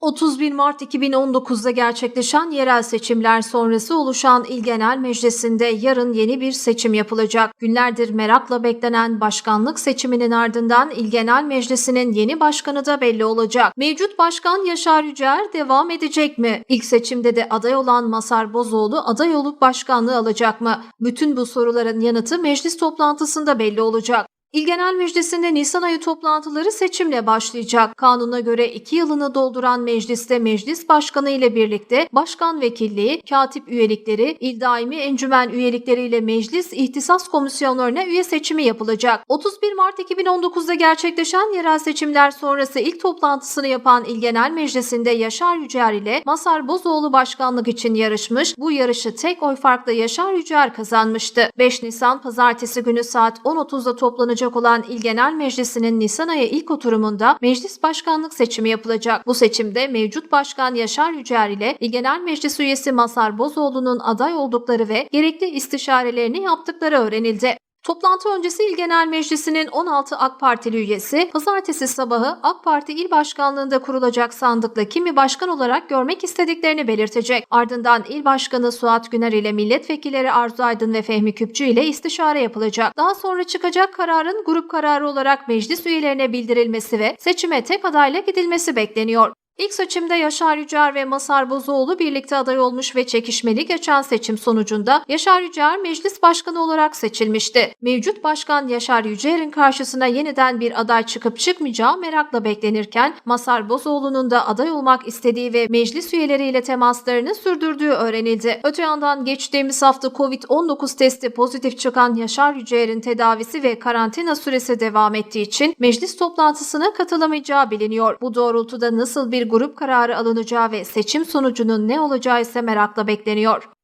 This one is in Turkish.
31 Mart 2019'da gerçekleşen yerel seçimler sonrası oluşan İl Genel Meclisi'nde yarın yeni bir seçim yapılacak. Günlerdir merakla beklenen başkanlık seçiminin ardından İl Genel Meclisi'nin yeni başkanı da belli olacak. Mevcut başkan Yaşar Yücel devam edecek mi? İlk seçimde de aday olan Masar Bozoğlu aday olup başkanlığı alacak mı? Bütün bu soruların yanıtı meclis toplantısında belli olacak. İl Genel Meclisi'nde Nisan ayı toplantıları seçimle başlayacak. Kanuna göre 2 yılını dolduran mecliste meclis başkanı ile birlikte başkan vekilliği, katip üyelikleri, il daimi encümen üyelikleriyle meclis ihtisas komisyonlarına üye seçimi yapılacak. 31 Mart 2019'da gerçekleşen yerel seçimler sonrası ilk toplantısını yapan İl Genel Meclisi'nde Yaşar Yücer ile Masar Bozoğlu başkanlık için yarışmış. Bu yarışı tek oy farkla Yaşar Yücer kazanmıştı. 5 Nisan pazartesi günü saat 10.30'da toplanacak olan İl Genel Meclisi'nin Nisan ayı ilk oturumunda meclis başkanlık seçimi yapılacak. Bu seçimde mevcut başkan Yaşar Yücer ile İl Genel Meclis üyesi Masar Bozoğlu'nun aday oldukları ve gerekli istişarelerini yaptıkları öğrenildi. Toplantı öncesi İl Genel Meclisi'nin 16 AK Partili üyesi pazartesi sabahı AK Parti İl Başkanlığında kurulacak sandıkla kimi başkan olarak görmek istediklerini belirtecek. Ardından İl Başkanı Suat Güner ile milletvekilleri Arzu Aydın ve Fehmi Küpçü ile istişare yapılacak. Daha sonra çıkacak kararın grup kararı olarak meclis üyelerine bildirilmesi ve seçime tek adayla gidilmesi bekleniyor. İlk seçimde Yaşar Yücer ve Masar Bozoğlu birlikte aday olmuş ve çekişmeli geçen seçim sonucunda Yaşar Yücer meclis başkanı olarak seçilmişti. Mevcut başkan Yaşar Yücer'in karşısına yeniden bir aday çıkıp çıkmayacağı merakla beklenirken Masar Bozoğlu'nun da aday olmak istediği ve meclis üyeleriyle temaslarını sürdürdüğü öğrenildi. Öte yandan geçtiğimiz hafta Covid-19 testi pozitif çıkan Yaşar Yücer'in tedavisi ve karantina süresi devam ettiği için meclis toplantısına katılamayacağı biliniyor. Bu doğrultuda nasıl bir grup kararı alınacağı ve seçim sonucunun ne olacağı ise merakla bekleniyor.